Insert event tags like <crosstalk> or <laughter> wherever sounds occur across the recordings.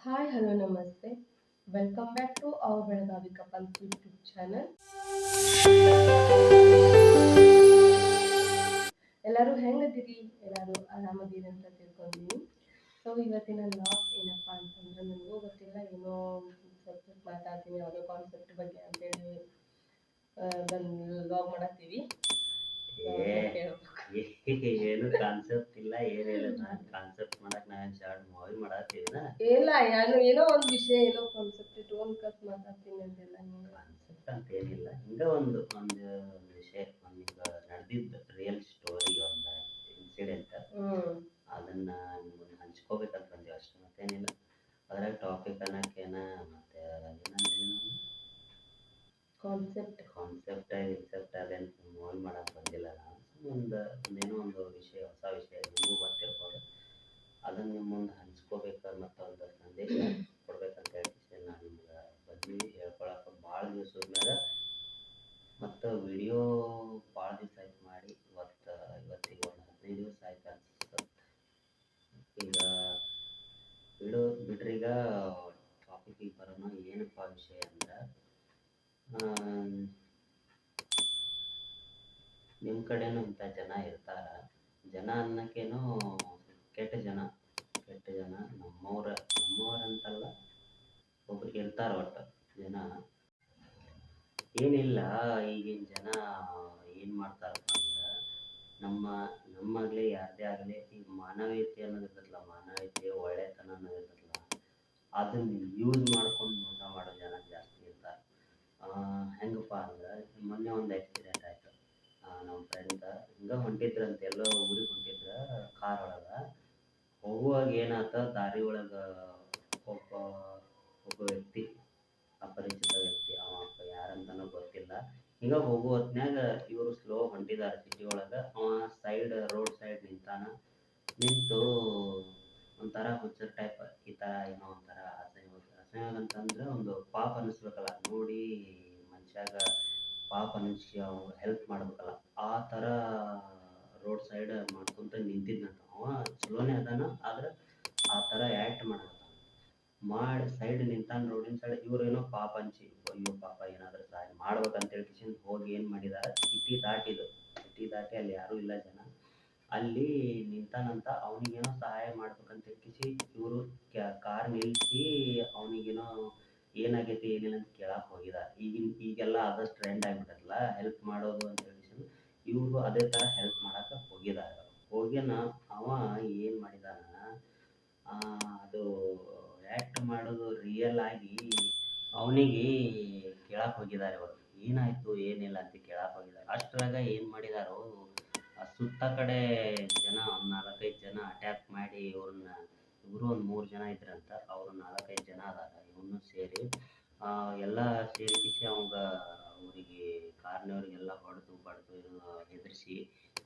Hi hello ನಮಸ್ತೆ welcome back to our Belagavi couples YouTube channel ಎಲ್ಲರೂ ಹೆಂಗದಿರಿ? ಎಲ್ಲರೂ ಆರಾಮದಿರಿ ಅಂತ ತಿಳ್ಕೊಂಡಿದ್ದೀನಿ ಸೊ ಇವತ್ತಿನ ಲಾಗ್ ಏನಪ್ಪ ಅಂತಂದ್ರೆ ನನಗೂ ಗೊತ್ತಿಲ್ಲ ಏನೋ ಸಬ್ಜೆಕ್ಟ್ ಮಾತಾಡ್ತೀನಿ ಯಾವುದೋ ಕಾನ್ಸೆಪ್ಟ್ ಬಗ್ಗೆ ಅಂತೇಳಿ ಬಂದು ಲಾಗ್ ಮಾಡತ್ತೀವಿ. ಏನು ಕಾನ್ಸೆಪ್ಟ್ ಇಲ್ಲ ಏನಿಲ್ಲ ನಾನು ಕಾನ್ಸೆಪ್ಟ್ ಮಾಡಕ್ ನಾನು ಶಾರ್ಟ್ ಮೂವಿ ಮಾಡತ್ತೀವಿನ ಇಲ್ಲ ಯಾರು ಏನೋ ಒಂದು ವಿಷಯ ಏನೋ ಕಾನ್ಸೆಪ್ಟ್ ಇಟ್ಕೊಂಡು ಕತ್ ಮಾತಾಡ್ತೀನಿ ಅಂತೆಲ್ಲ ಕಾನ್ಸೆಪ್ಟ್ ಅಂತ ಏನಿಲ್ಲ. ಹಿಂಗ ಒಂದು ಒಂದು ಒಂದು ವಿಷಯ ಒಂದು ನಡೆದಿದ್ದು ರಿಯಲ್ ಸ್ಟೋರಿ ಒಂದು ಇನ್ಸಿಡೆಂಟ್ ಅದನ್ನ ಹಂಚ್ಕೋಬೇಕಂತ ಬಂದೀವಿ ಅಷ್ಟೇ ಮತ್ತೇನಿಲ್ಲ. ಅದ್ರಾಗ ಟಾಪಿಕ್ ಅನ್ನಕ್ಕೇನ ಮತ್ತೆ ಏನಂದ್ರೆ ಕಾನ್ಸೆಪ್ಟ್ ಕಾನ್ಸೆಪ್ಟ್ ಇನ್ಸೆಪ್ಟ್ ಅದೇನು ಮೂವಿ ಮಾಡಕ್ ಬಂದಿಲ್ಲ ನಾನು. ಒಂದು ಒಂದೇನೋ ಒಂದು ವಿಷಯ ಹೊಸ ವಿಷಯ ನಿಮಗೂ ಗೊತ್ತಿರ್ಬೋದು ಅದನ್ನು ನಿಮ್ಮ ಮುಂದೆ ಹಂಚ್ಕೋಬೇಕು ಮತ್ತು ಒಂದು ಸಂದೇಶ ಕೊಡ್ಬೇಕಂತ ಹೇಳ್ತೀನಿ ನಾನು ನಿಮ್ಗೆ ಬದ್ಲಿ ಹೇಳ್ಕೊಳಕ್ಕೆ ಭಾಳ ದಿವಸ ಮೇಲೆ ಮತ್ತು ವಿಡಿಯೋ ಭಾಳ ದಿವಸ ಆಯ್ತು ಮಾಡಿ ಇವತ್ತು, ಇವತ್ತಿಗೆ ಒಂದು ಹದಿನೈದು ದಿವಸ ಆಯ್ತು ಅನ್ಸುತ್ತೆ. ಈಗ ಬಿಡು ಬಿಡ್ರಿ ಈಗ ಟಾಪಿಕಿಗೆ ಬರೋಣ. ಏನಪ್ಪ ವಿಷಯ ಅಂದ್ರೆ ನಿಮ್ಮ ಕಡೆನೂ ಇಂಥ ಜನ ಇರ್ತಾರ. ಜನ ಅನ್ನಕ್ಕೇನೋ ಕೆಟ್ಟ ಜನ ಕೆಟ್ಟ ಜನ. ನಮ್ಮವ್ರ ನಮ್ಮವ್ರ ಅಂತಲ್ಲ ಒಬ್ರು ಇರ್ತಾರ ಒಟ್ಟು ಜನ. ಏನಿಲ್ಲ, ಈಗಿನ ಜನ ಏನು ಮಾಡ್ತಾರಪ್ಪ ಅಂದ್ರೆ ನಮ್ಮ ನಮ್ಮಾಗಲಿ ಯಾರದೇ ಆಗಲಿ ಈಗ ಮಾನವೀಯತೆ ಅನ್ನೋದು ಇರ್ತದಲ್ಲ ಮಾನವೀಯತೆ, ಒಳ್ಳೆತನ ಅನ್ನೋದು ಇರ್ತದಲ್ಲ ಅದನ್ನ ಯೂಸ್ ಮಾಡ್ಕೊಂಡು ಮೋಸ ಮಾಡೋ ಜನ ಜಾಸ್ತಿ ಇರ್ತಾರೆ. ಹೆಂಗಪ್ಪ ಅಂದ್ರೆ ಮೊನ್ನೆ ಒಂದು ನಮ್ಮ ಫ್ರೆಂಡ್ ಹಿಂಗೆ ಹೊಂಟಿದ್ರಂತೆ ಎಲ್ಲೋ ಊರಿಗೆ ಹೊಂಟಿದ್ರ ಕಾರ್ ಒಳಗೆ. ಹೋಗುವಾಗ ಏನಾತ, ದಾರಿ ಒಳಗೆ ಒಬ್ಬ ಒಬ್ಬ ವ್ಯಕ್ತಿ, ಅಪರಿಚಿತ ವ್ಯಕ್ತಿ, ಅವ ಯಾರಂತನೂ ಗೊತ್ತಿಲ್ಲ. ಹಿಂಗೆ ಹೋಗುವ ಹೊತ್ನ್ಯಾಗ ಇವರು ಸ್ಲೋ ಹೊಂಟಿದಾರ ಸಿಟಿ ಒಳಗೆ. ಅವ ಸೈಡ್ ರೋಡ್ ಸೈಡ್ ನಿಂತಾನ. ನಿಂತು ಒಂಥರ ಹುಚ್ಚರ್ ಟೈಪ್ ಈ ಥರ ಏನೋ ಒಂಥರ ಅಸಹ್ಯ ಅಸಹ್ಯ ಅಂತಂದ್ರೆ ಒಂದು ಪಾಪ ಅನ್ನಿಸ್ಬೇಕಲ್ಲ ನೋಡಿ ಮನುಷ್ಯಾಗ ಪಾಪ ಅನಿಸಿ ಅವ್ರು ಹೆಲ್ಪ್ ಮಾಡ್ಬೇಕಲ್ಲ, ಆ ಥರ ರೋಡ್ ಸೈಡ್ ಮಾಡ್ಕೊಂತ ನಿಂತಿದ್ನಂತ ಅವ ಚಲೋನೇ ಅದಾನ, ಆದ್ರೆ ಆ ಥರ ಆ್ಯಕ್ಟ್ ಮಾಡಕತ್ತಾನ. ಮಾಡಿ ಸೈಡ್ ನಿಂತಾನ ರೋಡಿನ ಸೈಡ್ ಇವ್ರೇನೋ ಪಾಪ ಅನ್ಸಿ ಅಯ್ಯೋ ಪಾಪ, ಏನಾದರೂ ಸಹಾಯ ಮಾಡ್ಬೇಕಂತೇಳಿ ಕಿಶನ್ ಹೋಗಿ ಏನು ಮಾಡಿದಾರೆ? ಸಿಟಿ ದಾಟಿದು ಸಿಟಿ ದಾಟಿ ಅಲ್ಲಿ ಯಾರೂ ಇಲ್ಲ ಜನ. ಅಲ್ಲಿ ನಿಂತಾನಂತ ಅವನಿಗೇನೋ ಸಹಾಯ ಮಾಡ್ಬೇಕಂತ ಕಿಸಿ ಇವರು ಕಾರ್ ನಿಲ್ಲಿಸಿ ಅವನಿಗೇನೋ ಏನಾಗೈತಿ, ಏನಿಲ್ಲ ಅಂತ ಕೇಳಕ್ಕೆ ಹೋಗಿದ. ಈಗಿನ, ಈಗೆಲ್ಲ ಆದಷ್ಟು ಟ್ರೆಂಡ್ ಆಗ್ಬಿಟ್ಟಲ್ಲ ಹೆಲ್ಪ್ ಮಾಡೋದು ಅಂತ ಹೇಳಿ ಇವರು ಅದೇ ಥರ ಹೆಲ್ಪ್ ಮಾಡಕ್ಕೆ ಹೋಗಿದ. ಹೋಗ್ಯನ ಅವ ಏನು ಮಾಡಿದಾನ ಅದು ಆ್ಯಕ್ಟ್ ಮಾಡೋದು ರಿಯಲ್ ಆಗಿ ಅವನಿಗೆ ಕೇಳಕ್ಕೆ ಹೋಗಿದ್ದಾರೆ ಅವರು ಏನಾಯಿತು, ಏನಿಲ್ಲ ಅಂತ ಕೇಳಕ್ಕೆ ಹೋಗಿದ್ದಾರೆ ಅಷ್ಟರಾಗ ಏನು ಮಾಡಿದಾರೋ ಸುತ್ತ ಕಡೆ ಜನ, ಒಂದು ನಾಲ್ಕೈದು ಜನ ಅಟ್ಯಾಕ್ ಮಾಡಿ ಇವ್ರನ್ನ ಇವರು ಒಂದು ಮೂರು ಜನ ಇದ್ರಂತ, ಅವರು ನಾಲ್ಕೈದು ಜನ ಅದಾರ, ಇವನು ಸೇರಿ ಎಲ್ಲ ಸೇರಿಸಿ ಅವಂಗ ಅವರಿಗೆ ಕಾರ್ನವ್ರಿಗೆಲ್ಲ ಹೊಡೆದು, ಬಡ್ದು, ಹೆದರಿಸಿ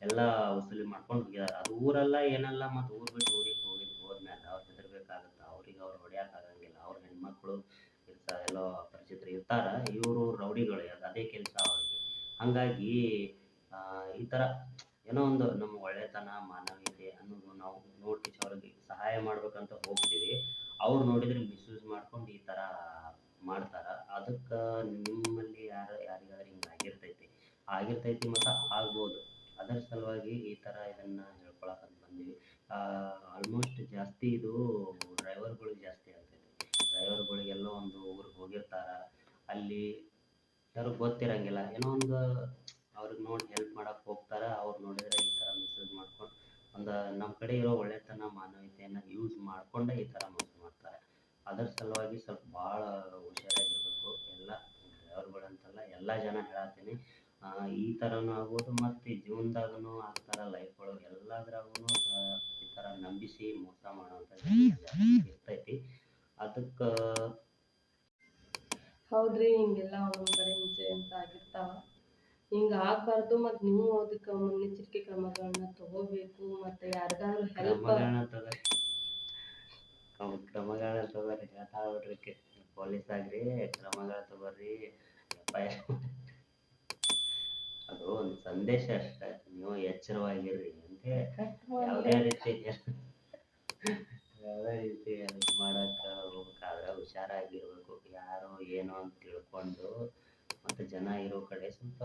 ಎಲ್ಲ ವಸೂಲಿ ಮಾಡ್ಕೊಂಡು ಹೋಗಿದ್ದಾರೆ ಅದು ಊರಲ್ಲ ಏನಲ್ಲ ಮತ್ತು ಊರು ಬಿಟ್ಟು ಊರಿಗೆ ಹೋಗಿದ್ದು ಹೋದ್ಮೇಲೆ ಅವ್ರು ಹೆದರ್ಬೇಕಾಗತ್ತೆ, ಅವ್ರಿಗೆ ಅವ್ರು ಹೊಡ್ಯೋಕ್ಕಾಗಂಗಿಲ್ಲ ಅವ್ರ ಹೆಣ್ಮಕ್ಳು ಇರ್ತಾರೆ ಎಲ್ಲೋ ಪರಿಚಿತರು ಇರ್ತಾರ, ಇವರು ರೌಡಿಗಳು, ಅದು ಕೆಲಸ ಅವ್ರಿಗೆ. ಹಾಗಾಗಿ ಈ ಥರ ಏನೋ ಒಂದು ನಮ್ಮ ಒಳ್ಳೆತನ, ಮಾನವೀಯತೆ ಅನ್ನೋದು ನಾವು ನೋಡಿ ಅವ್ರಿಗೆ ಸಹಾಯ ಮಾಡ್ಬೇಕಂತ ಹೋಗ್ತೀವಿ ಅವ್ರು ನೋಡಿದ್ರೆ ಮಿಸ್ಯೂಸ್ ಮಾಡ್ಕೊಂಡು ಈ ಥರ ಮಾಡ್ತಾರೆ. ಅದಕ್ಕೆ ನಿಮ್ಮಲ್ಲಿ ಯಾರು, ಯಾರಿಗಾದ್ರೂ ಹಿಂಗೆ ಆಗಿರ್ತೈತಿ. ಆಗಿರ್ತೈತಿ ಮತ್ತು ಆಗ್ಬೋದು. ಅದರ ಸಲುವಾಗಿ ಈ ಥರ ಇದನ್ನು ಹೇಳ್ಕೊಳಕಂತ ಬಂದೀವಿ. ಆಲ್ಮೋಸ್ಟ್ ಜಾಸ್ತಿ ಇದು ಡ್ರೈವರ್ಗಳಿಗೆ ಜಾಸ್ತಿ ಆಗ್ತೈತಿ. ಡ್ರೈವರ್ಗಳಿಗೆಲ್ಲ ಒಂದು ಊರಿಗೆ ಹೋಗಿರ್ತಾರ. ಅಲ್ಲಿ ಯಾರು ಗೊತ್ತಿರಂಗಿಲ್ಲ. ಏನೋ ಒಂದು ಅವ್ರಿಗೆ ನೋಡಿ ಹೆಲ್ಪ್ ಮಾಡಕ್ಕೆ ಹೋಗ್ತಾರೆ ಅವ್ರು ನೋಡಿದ್ರೆ ಈ ಥರ ಮಿಸ್ಯೂಸ್ ಮಾಡ್ಕೊಂಡು ಒಂದು ನಮ್ಮ ಕಡೆ ಇರೋ ಒಳ್ಳೆತನ, ಮಾನವೀಯತೆಯನ್ನು ಯೂಸ್ ಮಾಡಿಕೊಂಡೇ ಈ ಥರ ಮೋಸ ಮಾಡ್ತಾರೆ. ಅದರ ಸಲುವಾಗಿ ಸ್ವಲ್ಪ ಭಾಳ ಹುಷಾರಾಗಿರಬೇಕು. ಎಲ್ಲ ಡ್ರೈವರ್ಗಳಂತಲ್ಲ ಎಲ್ಲ ಜನ ಹೇಳತ್ತೀನಿ. ಈ ಥರನೂ ಆಗ್ಬೋದು, ಮತ್ತು ಜೀವನದಾಗೂ ಆಗ್ತಾರೆ ಲೈಫ್ ಒಳಗೆ ಎಲ್ಲದ್ರಾಗೂ ಈ ಥರ ನಂಬಿಸಿ ಮೋಸ ಮಾಡೋವಂಥ ಇರ್ತೈತಿ. ಅದಕ್ಕೆ ಹೌದ್ರಿ, ಹಿಂಗೆಲ್ಲ ಒಂದೊಂದ್ ಕಡೆ ಇನ್ಸಿಡೆಂಟ್ಸ್ ಆಗಿರ್ತಾವ. ಹಿಂಗೆ ಆಗಬಾರ್ದು ಮತ್ತು ನೀವು ಅದಕ್ಕೆ ಮುನ್ನೆಚ್ಚರಿಕೆ ಕ್ರಮಗಳನ್ನ ತಗೋಬೇಕು ಮತ್ತು ಯಾರಿಗಾದ್ರೂ ಹೆಲ್ಪ್ ಕ್ರಮಗಳ ತಗೋರಿ. ಕ್ರಮಗಳನ್ನ ತಗೋರಿ. ಹೇಳ್ತಾ ಬಿಡ್ರಿ ಪೊಲೀಸ್ ಆಗ್ರಿ, ಕ್ರಮಗಳ ತಗೋರಿ. ಅದು ಒಂದು ಸಂದೇಶ ಅಷ್ಟೇ. ನೀವು ಎಚ್ಚರವಾಗಿರ್ರಿ ಅಂತ ಯಾವುದೇ ರೀತಿ <laughs> ಯಾವುದೇ ರೀತಿ ಹೆಲ್ಪ್ ಮಾಡಕ್ಕೆ ಹೋಗ್ಬೇಕಾದ್ರೆ ಹುಷಾರಾಗಿರ್ಬೇಕು. ಯಾರು ಏನು ಅಂತ ತಿಳ್ಕೊಂಡು ಮತ್ತು ಜನ ಇರೋ ಕಡೆ ಸ್ವಲ್ಪ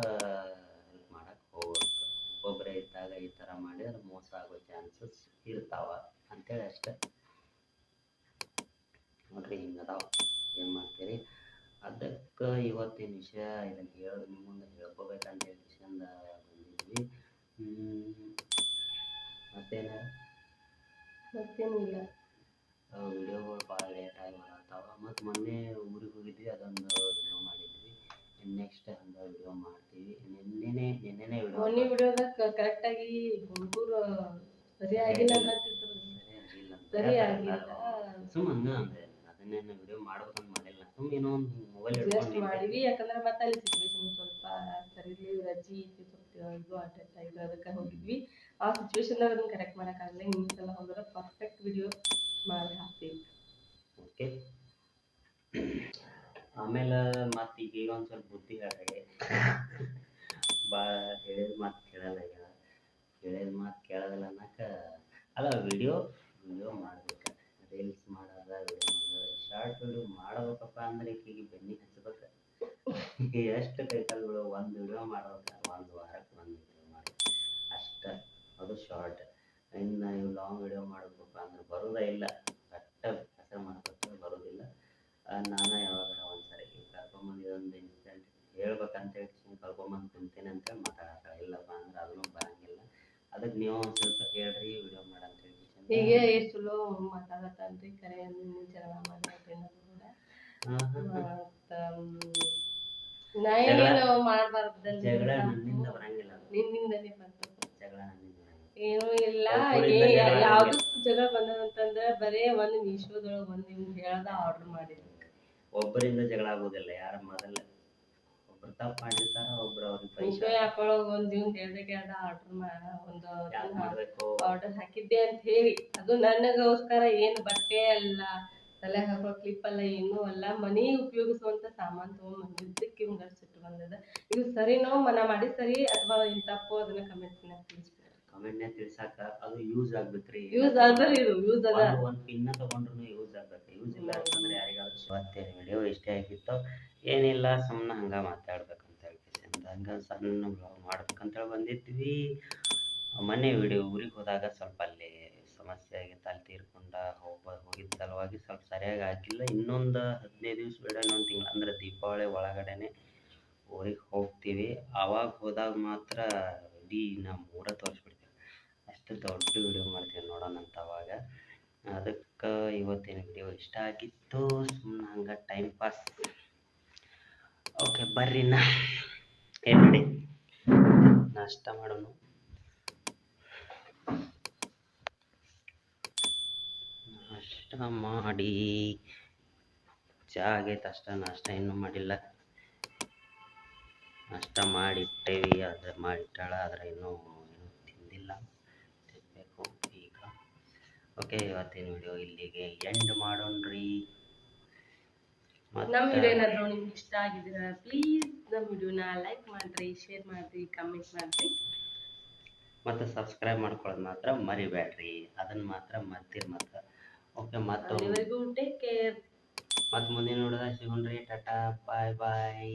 ಹೆಲ್ಪ್ ಮಾಡಕ್ಕೆ ಹೋಗ್ಬೇಕು. ಒಬ್ಬೊಬ್ರೆ ಇದ್ದಾಗ ಈ ಥರ ಮಾಡಿದ್ರೆ ಮೋಸ ಆಗೋ ಚಾನ್ಸಸ್ ಇರ್ತಾವ ಅಂತೇಳಿ ಅಷ್ಟೆ. ನೋಡ್ರಿ ಹಿಂಗದಾವ. ಏನು ಮಾಡ್ತೀರಿ? ಅದಕ್ಕೆ ಇವತ್ತಿನ ವಿಷಯ ಇದನ್ನು ಹೇಳೋದು ನಿಮ್ಮ ಮುಂದೆ ಹೇಳ್ಕೋಬೇಕಂತ ಹೇಳಿ ಕಿಶಂದ ಬಂದಿದ್ವಿ ಮತ್ತೇನ? ಮತ್ತೇನಿಲ್ಲ. ವಿಡಿಯೋಗಳು ಭಾಳ ಲೇಟಾಗಿ ಬರತ್ತಾವ. ಮತ್ತು ಮೊನ್ನೆ ಊರಿಗೆ ಹೋಗಿದ್ವಿ ಅದೊಂದು ನೆಕ್ಸ್ಟ್ ಹಂಗೆ ವಿಡಿಯೋ ಮಾಡ್ತೀವಿ. ನಿನ್ನೆನೇ ವಿಡಿಯೋ ಮೊನ್ನೆ ವಿಡಿಯೋ ವಿಡಿಯೋದಾಗ ಕರೆಕ್ಟಾಗಿ ಹುಡುಗರು ಸರಿ ಆಗಿಲ್ಲ ಸರಿ ಆಗಿಲ್ಲ ಸುಮ್ಮ ಹಂಗ ಅಂದೆ ಅದನ್ನೇನು ವಿಡಿಯೋ ಮಾಡ್ಬೇಕಂತ ಮಾಡಿಲ್ಲ. ಸುಮ್ಮ ಏನೋ ಒಂದು ಮೊಬೈಲ್ ಇಟ್ಕೊಂಡು ಮಾಡಿವಿ ಯಾಕಂದ್ರೆ ಮತ್ತೆ ಅಲ್ಲಿ ಸಿಚುವೇಶನ್ ಸ್ವಲ್ಪ ಸರಿ ರಜಿ ಇತ್ತು ಸ್ವಲ್ಪ ಇದು ಅಟೆಂಡ್ ಆಯ್ತು ಅದಕ್ಕೆ ಹೋಗಿದ್ವಿ. ಆ ಸಿಚುವೇಶನ್ದಾಗ ಅದನ್ನ ಕರೆಕ್ಟ್ ಮಾಡೋಕ್ಕಾಗಲ್ಲ ಇನ್ನೊಂದು ಸಲ ಹೋದ್ರೆ ಪರ್ಫೆಕ್ಟ್ ವಿಡಿಯೋ ಮಾಡಿ ಹಾಕ್ತೀವಿ ಓಕೆ ಆಮೇಲೆ ಮತ್ತೆ ಈಗ ಈಗ ಒಂದು ಸ್ವಲ್ಪ ಬುದ್ಧಿ ಭಾಳ ಹೇಳಿದ ಮಾತು ಕೇಳಲ್ಲ ಈಗ. ಹೇಳಿದ ಮಾತು ಕೇಳೋದಿಲ್ಲ ಅನ್ನಕ, ಅಲ್ಲ ವಿಡಿಯೋ ವಿಡಿಯೋ ಮಾಡ್ಬೇಕು. ರೀಲ್ಸ್ ಮಾಡೋದ ವಿಡಿಯೋ ಮಾಡೋದ. ಶಾರ್ಟ್ ವಿಡಿಯೋ ಮಾಡಬೇಕಪ್ಪ ಅಂದ್ರೆ ಈಗ ಬೆನ್ನಿಗೆ ಹಚ್ಬೇಕು. ಎಷ್ಟು ಕೈಕಾಲುಗಳು ಒಂದು ವಿಡಿಯೋ ಮಾಡೋದು ಒಂದು ವಾರಕ್ಕೆ ಒಂದು ವಿಡಿಯೋ ಮಾಡಿ. ಅಷ್ಟೇ, ಅದು ಶಾರ್ಟ್ ಇನ್ನು ಇವು ಲಾಂಗ್ ವಿಡಿಯೋ ಮಾಡ್ಬೇಕಪ್ಪ ಅಂದ್ರೆ ಬರೋದೇ ಇಲ್ಲ. ಕಟ್ಟ ಹೆಸರು ಮಾಡ್ಬೇಕು ಬರೋದಿಲ್ಲ. ನಾನು ಯಾವಾಗ ಒಂದ್ಸರಿ ಕರ್ಕೊಂಬಂದು ಇನ್ಸಿಡೆಂಟ್ ಹೇಳ್ಬೇಕಂತ ಹೇಳಿ ಸುಮ್ಮನೆ ಕರ್ಕೊಂಬಂದು ಕುಂತೀನಿ ಅಂತೇಳಿ ಮಾತಾಡಕ ಇಲ್ಲಪ್ಪ ಅಂದ್ರೆ ಅದನ್ನು ಬರಂಗಿಲ್ಲ. ಅದಕ್ಕೆ ನೀವು ಸ್ವಲ್ಪ ಹೇಳ್ರಿ ವಿಡಿಯೋ ಮಾಡಂತ ಹೇಳಿ. ಹೀಗೆ ಎಷ್ಟು ಚಲೋ ಮಾತಾಡತ್ತಲ್ರಿ ಕರೆ ಜಗಳ ಮಾಡಿ ಅನ್ನೋದು ಕೂಡ. ಮತ್ತ, ಮ್, ನಾ ಏನೇನು ಮಾಡ್ಬಾರ್ದಲ್ಲಿ ಜಗಳ ನನ್ನಿಂದ ಬರಂಗಿಲ್ಲ. ನಿನ್ನಿಂದನೇ ಬರ್ತದೆ ಜಗಳ ನನ್ನಿಂದ ಏನೂ ಇಲ್ಲ. ಒಬ್ಬರಿಂದ ಏ- ಜಗಳ ಬಂದದಂತಂದ್ರ ಬರೇ ಒಂದು ಮೀಶೋದೊಳಗೆ ಒಂದು ನಿಮ್ಗೆ ಹೇಳದ ಆರ್ಡರ್ ಮಾಡಿದ್ರಿ ಒಬ್ಬರಿಂದ ಜಗಳ ಆಗೋದಿಲ್ಲ. ಯಾರ ಮೊದಲ ಒಬ್ರು ತಪ್ಪು ಮಾಡಿರ್ತಾರ ಒಬ್ರು ಅವ್ರಿಗೆ ಮೀಶೋ ಒಳಗೆ ಒಂದು ಇವ್ನು ಹೇಳ್ದೆ ಕೇಳ್ದ ಆರ್ಡರ್ ಮಾಡ ಒಂದು ಯಾಕೆ ಮಾಡಬೇಕು? ಆರ್ಡರ್ ಹಾಕಿದ್ದೆ ಅಂತ ಹೇಳಿ. ಅದು ನನಗೋಸ್ಕರ ಏನು ಬಟ್ಟೆ ಅಲ್ಲ ತಲೆ ಹಾಕೋ ಕ್ಲಿಪ್ ಅಲ್ಲ ಏನೂ ಅಲ್ಲ ಮನಿ ಉಪಯೋಗಿಸುವಂತ ಸಾಮಾನ್ ತಗೊಂಡ್ ಬಂದಿದ್ದಕ್ಕೆ ಅಷ್ಟು ಸಿಟ್ಟು ಬಂದದ ಇದು ಸರಿನೋ ಮನ ಮಾಡಿ ಸರಿ ಅಥವಾ ಈ ತಪ್ಪು ಅದನ್ನ ಕಮೆಂಟ್ ತಿಳಿಸ್ಬಿಡ್ರಿ. ಕಮೆಂಟ್ನ್ಯಾಗ ತಿಳ್ಸಾಕ ಅದು ಯೂಸ್ ಆಗ್ಬೇಕ್ರಿ. ಯೂಸ್ ಆದ್ರೆ ಇದು ಯೂಸ್ ಅದ. ಒಂದು ಒಂದು ಪಿನ್ನ ತಗೊಂಡ್ರು ಯೂಸ್ ಆಗ್ಬೇಕು ಯೂಸ್ ಇಲ್ಲ ಅಂತಂದ್ರೆ ಇವತ್ತೇನು ವಿಡಿಯೋ ಇಷ್ಟೇ ಆಗಿತ್ತು, ಏನಿಲ್ಲ ಸುಮ್ಮನೆ ಹಂಗೆ ಮಾತಾಡ್ಬೇಕಂತ ಹೇಳ್ತೀನಿ ಹಂಗೆ ಸಣ್ಣ ಬ್ಲಾಗ್ ಮಾಡ್ಬೇಕಂತೇಳಿ ಬಂದಿದ್ವಿ. ಮನೆ ವಿಡಿಯೋ ಊರಿಗೆ ಹೋದಾಗ ಸ್ವಲ್ಪ ಅಲ್ಲಿ ಸಮಸ್ಯೆ ಆಗಿತ್ತು, ಅಲ್ಲಿ ತೀರ್ಕೊಂಡ ಹೋಗ, ಹೋಗಿದ್ದ ಸಲುವಾಗಿ ಸ್ವಲ್ಪ ಸರಿಯಾಗಿ ಆಗಿಲ್ಲ. ಇನ್ನೊಂದು ಹದಿನೈದು ದಿವ್ಸ ಬೇಡ ಇನ್ನೊಂದು ತಿಂಗಳು, ಅಂದ್ರೆ ದೀಪಾವಳಿ ಒಳಗಡೆನೆ ಊರಿಗೆ ಹೋಗ್ತೀವಿ. ಆವಾಗ ಹೋದಾಗ ಮಾತ್ರ ಇಡೀ ನಮ್ಮ ಊರ ತೋರಿಸ್ಬಿಡ್ತೀವಿ ಅಷ್ಟು ದೊಡ್ಡ ವಿಡಿಯೋ ಮಾಡ್ತೀವಿ ನೋಡೋಣ ಅಂತ ಅವಾಗ. ಅದಕ್ಕೆ ಇವತ್ತಿನ ವಿಡಿಯೋ ಇಷ್ಟ ಆಗಿತ್ತು? ಸುಮ್ಮನೆ ಹಂಗೆ ಟೈಮ್ ಪಾಸ್ ಓಕೆ ಬರ್ರಿ ನಾ. ನೋಡಿ ನಾಷ್ಟ ಮಾಡೋಣ. ನಾಷ್ಟ ಮಾಡಿ. ಚಾಗೆ ಆಗೈತೆ ಅಷ್ಟ, ನಾಷ್ಟ ಇನ್ನೂ ಮಾಡಿಲ್ಲ. ನಾಷ್ಟ ಮಾಡಿಟ್ಟೇವಿ ಅದು ಮಾಡಿಟ್ಟಾಳ, ಆದರೆ ಇನ್ನೂ ಏನೂ ತಿಂದಿಲ್ಲ ತಿನ್ನಬೇಕು ಈಗ ಓಕೆ ಇವತ್ತಿನ ವಿಡಿಯೋ ಇಲ್ಲಿಗೆ ಎಂಡ್ ಮಾಡೋಣ್ರಿ. ನಮ್ಮ ವಿಡಿಯೋ ಏನಾದರೂ ನಿಮ್ಗೆ ಇಷ್ಟ ಆಗಿದ್ರೆ ಪ್ಲೀಸ್ ನಮ್ಮ ವಿಡಿಯೋನ ಲೈಕ್ ಮಾಡ್ರಿ ಶೇರ್ ಮಾಡ್ರಿ ಕಮೆಂಟ್ ಮಾಡ್ರಿ. ಮತ್ತು ಸಬ್ಸ್ಕ್ರೈಬ್ ಮಾಡ್ಕೊಳ್ಳೋದು ಮಾತ್ರ ಮರಿಬೇಡ್ರಿ ಅದನ್ನು ಮಾತ್ರ ಮರ್ತಿರ್ ಮಾತ್ರ ಓಕೆ ಮತ್ತೊಂದು ಟೇಕ್ ಕೇರ್ ಮತ್ತು ಮುಂದಿನ ನೋಡಿದಾಗ ಸಿಗೋಣ್ರಿ ಟಾಟಾ ಬಾಯ್ ಬಾಯ್